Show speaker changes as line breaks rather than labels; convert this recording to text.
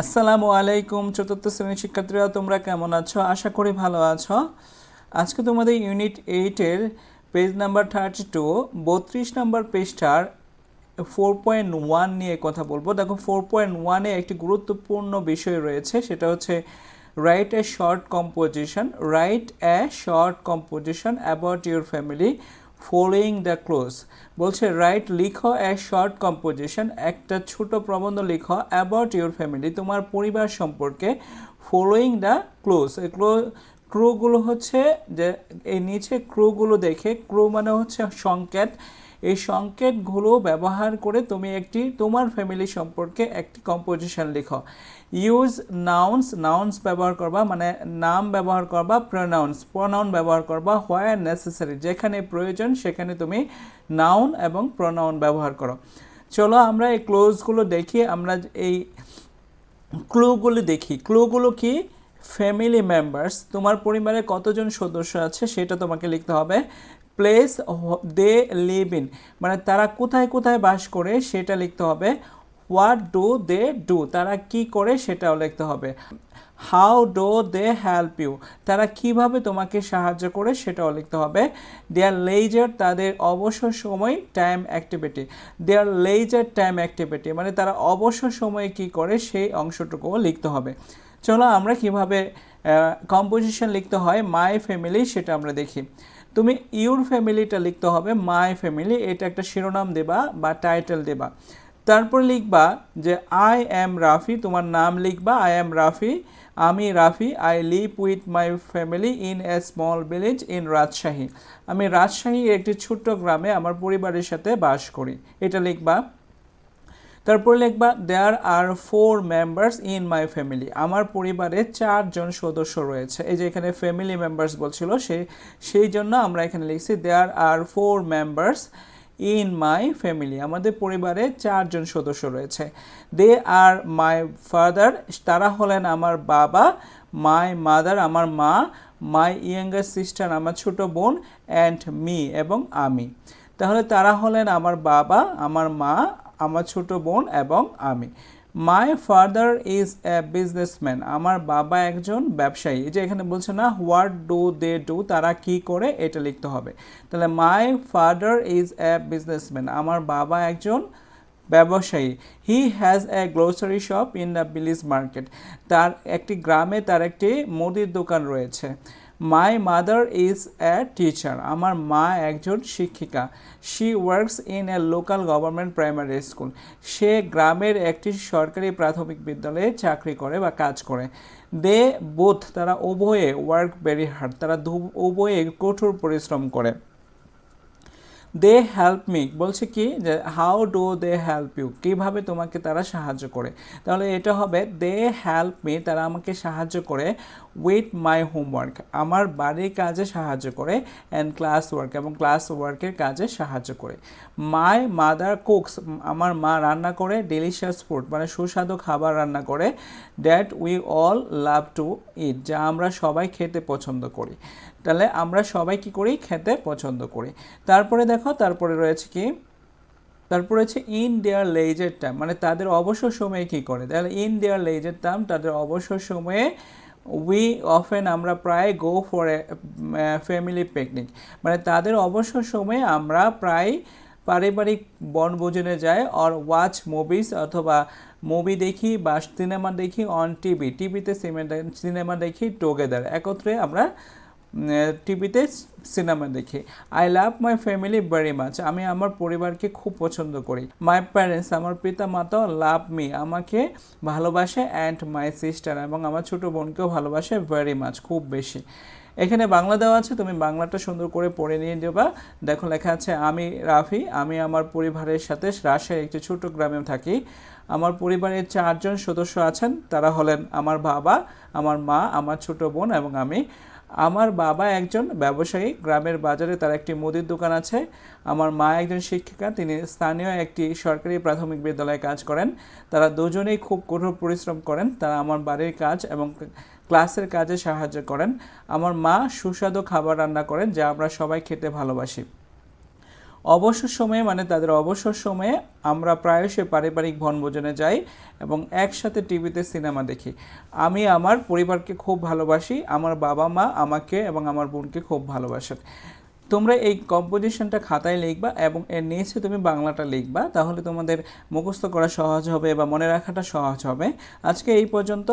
আসসালামু আলাইকুম, চতুর্থ শ্রেণির শিক্ষার্থীরা, তোমরা কেমন আছো? আশা করি ভালো আছো। আজকে তোমাদের ইউনিট এইটের পেজ নাম্বার থার্টি টু বত্রিশ নাম্বার পেজটার ফোর পয়েন্ট ওয়ান নিয়ে কথা বলব। দেখো ফোর পয়েন্ট ওয়ানে একটি গুরুত্বপূর্ণ বিষয় রয়েছে, সেটা হচ্ছে write a short composition write a short composition about your family following the clues বলছে রাইট লিখো এ শর্ট কম্পোজিশন একটা ছোট প্রবন্ধ লিখো অ্যাবাউট ইউর ফ্যামিলি তোমার পরিবার সম্পর্কে ফলোয়িং দ্য ক্লোজ ক্লো ক্রুগুলো হচ্ছে যে, এই নিচে ক্রোগুলো দেখে ক্রো মানে হচ্ছে সংকেত এই সংকেতগুলো ব্যবহার করে তুমি একটি, তোমার ফ্যামিলি সম্পর্কে একটি কম্পোজিশন লিখো। ইউজ নাউন্স নাউন্স ব্যবহার করবা মানে নাম ব্যবহার করবা প্রনাউন্স প্রনাউন ব্যবহার করবা হোয়ার নেসেসারি যেখানে প্রয়োজন সেখানে তুমি নাউন এবং প্রনাউন ব্যবহার করো। চলো আমরা এই ক্লোজগুলো দেখি, আমরা এই ক্লুগুলো দেখি। ক্লুগুলো কি? ফ্যামিলি মেম্বার্স তোমার পরিবারে কতজন সদস্য আছে সেটা তোমাকে লিখতে হবে। প্লেস দে লিভ ইন মানে তারা কোথায় কোথায় বাস করে সেটা লিখতে হবে হোয়াট ডু দে ডু তারা কি করে সেটাও লিখতে হবে। How do they help you তারা কীভাবে তোমাকে সাহায্য করে সেটাও লিখতে হবে। দেয়ার লেজার তাদের অবসর সময় time activity their leisure time activity মানে তারা অবসর সময়ে কি করে সেই অংশটুকুও লিখতে হবে। চলো আমরা কীভাবে কম্পোজিশন লিখতে হয় মাই ফ্যামিলি সেটা আমরা দেখি। তুমি ইউর ফ্যামিলিটা লিখতে হবে মাই ফ্যামিলি এটা একটা শিরোনাম দেবা বা টাইটেল দেবা। তারপর লিখবা যে আই অ্যাম রাফি, তোমার নাম লিখবা আই অ্যাম রাফি, আমি Rafi I live with my family in a small village in Rajshahi. আমি রাজশাহীর একটি ছোট্ট গ্রামে আমার পরিবারের সাথে বাস করি। এটা লিখবা তারপর লিখবা there are four members in my family আমার পরিবারে চারজন সদস্য রয়েছে। এই যে এখানে ফ্যামিলি মেম্বার্স বলছিল, সে, সেই জন্য আমরা এখানে লিখছি there are four members in my family আমাদের পরিবারে চারজন সদস্য রয়েছে। দে আর মাই ফাদার তারা হলেন আমার বাবা মাই মাদার আমার মা মাই ইয়াঙ্গার সিস্টার আমার ছোট বোন অ্যান্ড মি এবং আমি। তাহলে তারা হলেন আমার বাবা, আমার মা আমার ছোট বোন এবং আমি। My father is a businessman আমার বাবা একজন ব্যবসায়ী। এই যে এখানে বলছে না হোয়াট ডু দে ডু তারা কি করে? এটা লিখতে হবে। তাহলে my father is a businessman আমার বাবা একজন ব্যবসায়ী। He has a glossary shop in the village market তার একটি গ্রামে তার একটি মুদির দোকান রয়েছে। My mother is a teacher আমার মা একজন শিক্ষিকা। She works in a local government primary school সে গ্রামের একটি সরকারি প্রাথমিক বিদ্যালয়ে চাকরি করে বা কাজ করে। দে বোথ তারা উভয়ে ওয়ার্ক ভেরি হার্ড তারা উভয়ে কঠোর পরিশ্রম করে। দে হেল্প মি বলছে কি যে how do they help you কীভাবে তোমাকে তারা সাহায্য করে? তাহলে এটা হবে দে হেল্প মি তারা আমাকে সাহায্য করে উইথ মাই হোমওয়ার্ক আমার বাড়ির কাজে সাহায্য করে অ্যান্ড ক্লাস ওয়ার্ক এবং ক্লাস ওয়ার্কের কাজে সাহায্য করে। মাই মাদার কুকস আমার মা রান্না করে ডেলিশিয়াস ফুড মানে সুস্বাদু খাবার রান্না করে that we all love to eat যা আমরা সবাই খেতে পছন্দ করি। তাহলে আমরা সবাই কি করি? খেতে পছন্দ করি। তারপরে দেখো, তারপরে রয়েছে কি? তারপরে হচ্ছে ইন দেয়ার লেজের টাইম মানে তাদের অবসর সময়ে কি করে? তাহলে ইন দেয়ার লেজার টাইম তাদের অবসর সময়ে উই অফেন আমরা প্রায় go for a family picnic মানে তাদের অবসর সময়ে আমরা প্রায় পারিবারিক বনভোজনে যাই অর ওয়াচ মুভিস অথবা মুভি দেখি বা সিনেমা দেখি অন টিভি টিভিতে সিনেমা দেখি টুগেদার একত্রে আমরা টিভিতে সিনেমা দেখি। I love my family very much আমি আমার পরিবারকে খুব পছন্দ করি। মাই প্যারেন্টস আমার পিতা মাতাও লাভ মি আমাকে ভালোবাসে অ্যান্ড মাই সিস্টার এবং আমার ছোটো বোনকেও ভালোবাসে ভেরি মাচ খুব বেশি। এখানে বাংলা দেওয়া আছে, তুমি বাংলাটা সুন্দর করে পড়ে নিয়ে দেবা দেখো লেখা আছে, আমি রাফি, আমি আমার পরিবারের সাথে রাজশাহীর একটি ছোট গ্রামে থাকি। আমার পরিবারের চারজন সদস্য আছেন, তারা হলেন আমার বাবা, আমার মা, আমার ছোট বোন এবং আমি। আমার বাবা একজন ব্যবসায়ী, গ্রামের বাজারে তার একটি মুদির দোকান আছে। আমার মা একজন শিক্ষিকা, তিনি স্থানীয় একটি সরকারি প্রাথমিক বিদ্যালয়ে কাজ করেন। তারা দুজনেই খুব কঠোর পরিশ্রম করেন। তারা আমার বাড়ির কাজ এবং ক্লাসের কাজে সাহায্য করেন। আমার মা সুস্বাদু খাবার রান্না করেন, যা আমরা সবাই খেতে ভালোবাসি। অবসর সময়ে মানে তাদের অবসর সময়ে আমরা প্রায়শই পারিবারিক বনভোজনে যাই এবং একসাথে টিভিতে সিনেমা দেখি। আমি আমার পরিবারকে খুব ভালোবাসি, আমার বাবা মা আমাকে এবং আমার বোনকে খুব ভালোবাসেন তোমরা এই কম্পোজিশনটা খাতায় লিখবা এবং এর নিচে তুমি বাংলাটা লিখবা, তাহলে তোমাদের মুখস্থ করা সহজ হবে বা মনে রাখাটা সহজ হবে। আজকে এই পর্যন্ত।